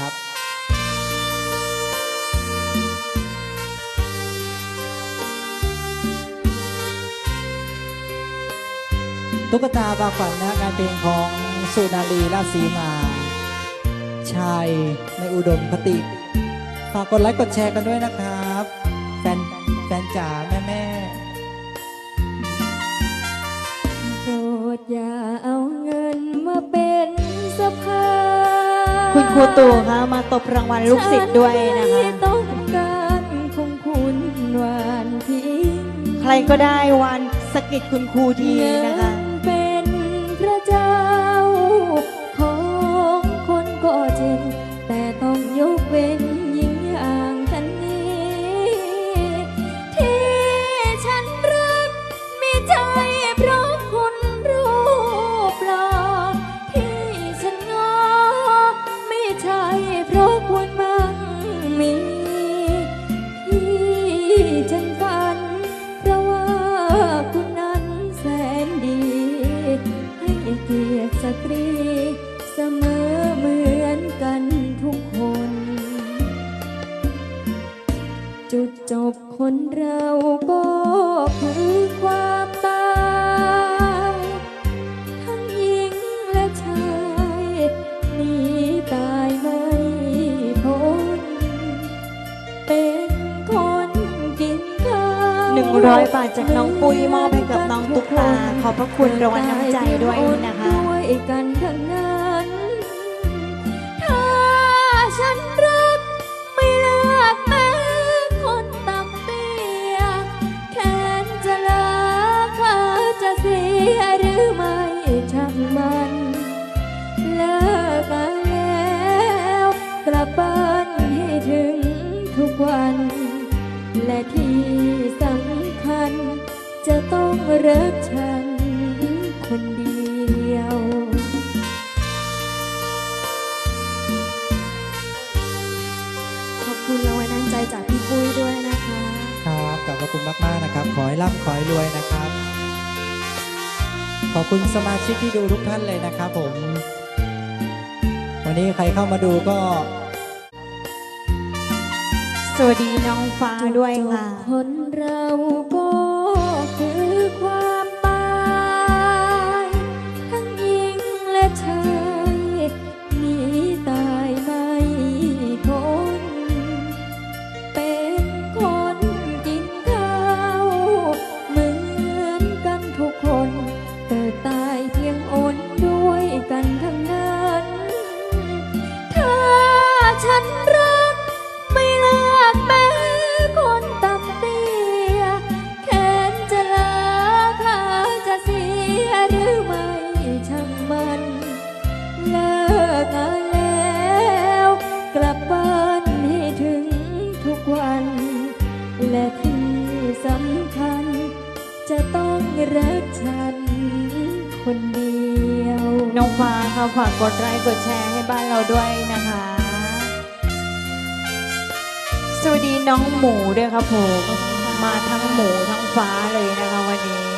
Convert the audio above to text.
ครับตุ๊กตาบางฝันนะงานเพลงของสุนารีราชสีมา ชายในอุดมคติ ฝากกดไลค์กดแชร์กันด้วยนะครับ แฟนแฟนจ๋า คุณครูตู่คะมาตบรางวัลลูกศิษย์ด้วยนะคะฉัไม่ต้องการคงคุณหวานทิ้งใครก็ได้วันสะกิดคุณครูทีนะคะ คนเราก็คือความตายทั้งหญิงและชายหนีตายไม่พ้นเป็นคนกินข้าว100บาทจากน้องปุ้ยมอบให้กับน้องตุ๊กตาขอบพระคุณรางวัลน้ำใจด้วยนะคะด้วยกันทั้งนั้น หรือไม่ช่างมัน เลิกกันแล้วกลับบ้านให้ถึงทุกวัน และที่สำคัญ จะต้องรักฉันคนเดียวขอบคุณรางวัลน้ำใจจากพี่ปุ้ยด้วยนะคะ ครับขอบพระคุณมาก ๆ นะครับ ขอให้ร่ำขอให้รวยนะครับ ขอบคุณสมาชิกที่ดูทุกท่านเลยนะครับผม วันนี้ใครเข้ามาดูก็ สวัสดีน้องฟ้าด้วยค่ะจุดจบคนเราก็ นรัก ไม่เลือกแม้คนต่ำเตี้ยแขนจะลาขาจะเสียหรือไม่ช่างมัน เลิกงานแล้ว กลับบ้านให้ถึงทุกวัน และที่สำคัญ จะต้องรักฉันคนเดียว น้องฟ้าค่ะฝากกดไลค์กดแชร์ให้บ้านเราด้วยนะคะ สวัสดีน้องหมูด้วยครับผมมาทั้งหมูทั้งฟ้าเลยนะคะวันนี้